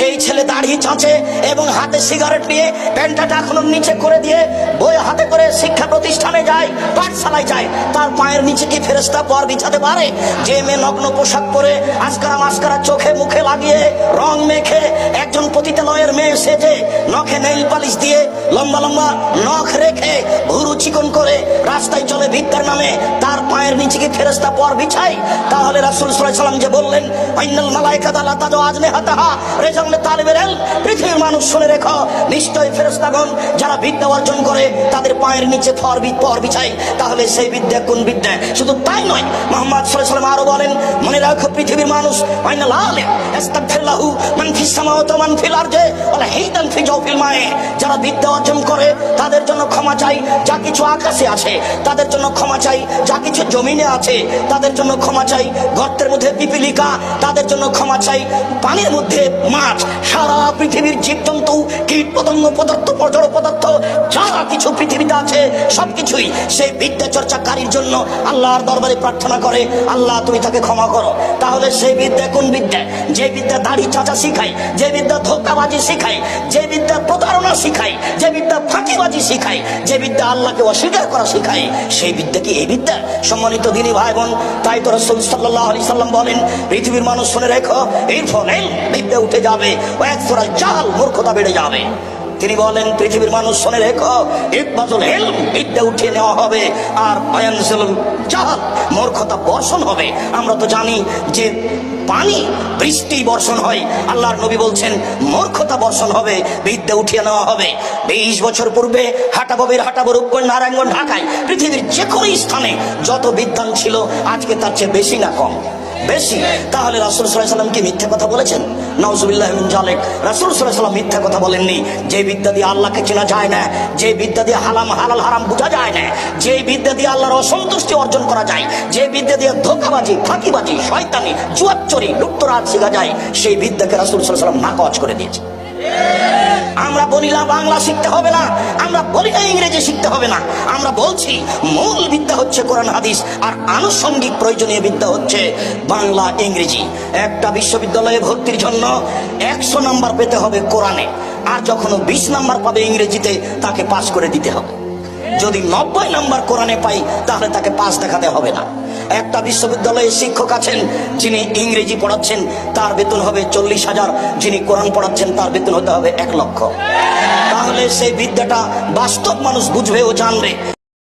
যেই ছেলে দাঁড়িয়ে চাঁচে এবং হাতে সিগারেট নিয়ে প্যান্টাটা এখনও নিচে করে দিয়ে বই প্রতিষ্ঠানে যায়, পাঠশালায় যায়, তার পায়ের নিচে কি ফেরেস্তা পর বিছাতে পারে। যে মেয়ে নগ্ন পোশাক পরে আজকারা মাস্কারা চোখে মুখে লাগিয়ে, রং মেখে একজন পতিতালয়ের মেয়ে সেজে, নখে নেইল পালিশ দিয়ে লম্বা লম্বা নখ রেখে ভুরু চিকন করে রাস্তায় চলে ভিক্ষার নামে, তার পায়ের নিচে কি ফেরেস্তা পর বিছাই তাহলে রাসুল সাল্লাম যে বললেন আইনাল মালাইকাতা লা তাজু আজনে হাতাহা রেজামনে তালিবের পৃথিবীর মানুষ শুনে রেখো, নিশ্চয়ই ফেরেশতাগণ যারা বিদ্যা অর্জন করে, তাদের পায়ের নিচে ফর তাহলে সেই বিদ্যা কোন বিদ্যা? শুধু তাই নয়, মোহাম্মদ আরও বলেন, মনে রাখো পৃথিবীর মানুষ মান মান যারা বিদ্যা অর্জন করে, তাদের জন্য ক্ষমা চাই, যা কিছু আকাশে আছে, তাদের জন্য ক্ষমা চাই, যা কিছু জমিনে আছে, তাদের জন্য ক্ষমা চাই। গর্তের মধ্যে পিপিলিকা, তাদের জন্য ক্ষমা চাই। পানির মধ্যে মাছ, সারা পৃথিবীর জীবজন্তু কীট পতঙ্গ পদার্থ জড় পদার্থ কিছু পৃথিবীতে আছে, সবকিছুই। সেই বিদ্যা চর্চাকারীর জন্য আল্লাহর দরবারে প্রার্থনা করে, আল্লাহ তুমি তাকে ক্ষমা করো। তাহলে সেই বিদ্যা কোন বিদ্যা? যে বিদ্যা দাড়ি চাচা শিখায়, যে বিদ্যা ধোকাবাজি শিখায়, যে বিদ্যা প্রতারণা শিখায়, যে বিদ্যা ফাঁকিবাজি শিখায়, যে বিদ্যা আল্লাহকে অস্বীকার করা শিখায়, সেই বিদ্যা কি এই বিদ্যা? সম্মানিত দিনী ভাই বোন, তাই তো রসুল সাল্লাহ আলি সাল্লাম বলেন, পৃথিবীর মানুষ শুনে রেখো এই ফলে বিদ্যা উঠে যাবে ও এক ফোরাল জাল মূর্খতা বেড়ে যাবে। তিনি বলেন, পৃথিবীর মানুষ শুনে রেখো ইকবাজুল হেলম বিদ্যা উঠিয়ে নেওয়া হবে, আর অয়ানসেল জাহাল মূর্খতা বর্ষণ হবে। আমরা তো জানি যে পানি বৃষ্টি বর্ষণ হয়। আল্লাহর নবী বলছেন, মূর্খতা বর্ষণ হবে, বিদ্যা উঠিয়ে নেওয়া হবে। বিশ বছর পূর্বে হাটাববের হাটাবো রূপগঞ্জ নারায়ণগঞ্জ ঢাকায় পৃথিবীর যে কোনো স্থানে যত বিদ্যান ছিল, আজকে তার চেয়ে বেশি না কম। বেশি, তাহলে রাসুল সাল্লাম কি মিথ্যা কথা বলেছেন? নওয়াজুবিল্লাহ জালেক রাসুল সাল্লাম মিথ্যা কথা বলেননি। যে বিদ্যা দিয়ে আল্লাহকে চেনা যায় না, যে বিদ্যা দিয়ে হালাম হালাল, হারাম বোঝা যায় না, যে বিদ্যা দিয়ে আল্লাহর অসন্তুষ্টি অর্জন করা যায়, যে বিদ্যা দিয়ে ধোকাবাজি, ফাঁকিবাজি, শয়তানি, জুয়াচ্চরি লুপ্তরাজ শিখা যায়, সেই বিদ্যাকে রাসুল সাল্লাম নাকচ করে দিয়েছে আমরা বলি না বাংলা শিখতে হবে না, আমরা বলি না ইংরেজি শিখতে হবে না। আমরা বলছি মূল বিদ্যা হচ্ছে কোরআন, হাদিস, আর আনুষঙ্গিক প্রয়োজনীয় বিদ্যা হচ্ছে বাংলা, ইংরেজি। একটা বিশ্ববিদ্যালয়ে ভর্তির জন্য একশো নাম্বার পেতে হবে কোরআনে, আর যখন বিশ নাম্বার পাবে ইংরেজিতে, তাকে পাস করে দিতে হবে। যদি নব্বই নাম্বার কোরআনে পাই, তাহলে তাকে পাস দেখাতে হবে না। একটা বিশ্ববিদ্যালয়ে শিক্ষক আছেন, যিনি ইংরেজি পড়াচ্ছেন, তার বেতন হবে চল্লিশ হাজার। যিনি কোরআন পড়াচ্ছেন, তার বেতন হতে হবে এক লক্ষ। তাহলে সেই বিদ্যাটা বাস্তব মানুষ বুঝবে ও জানবে।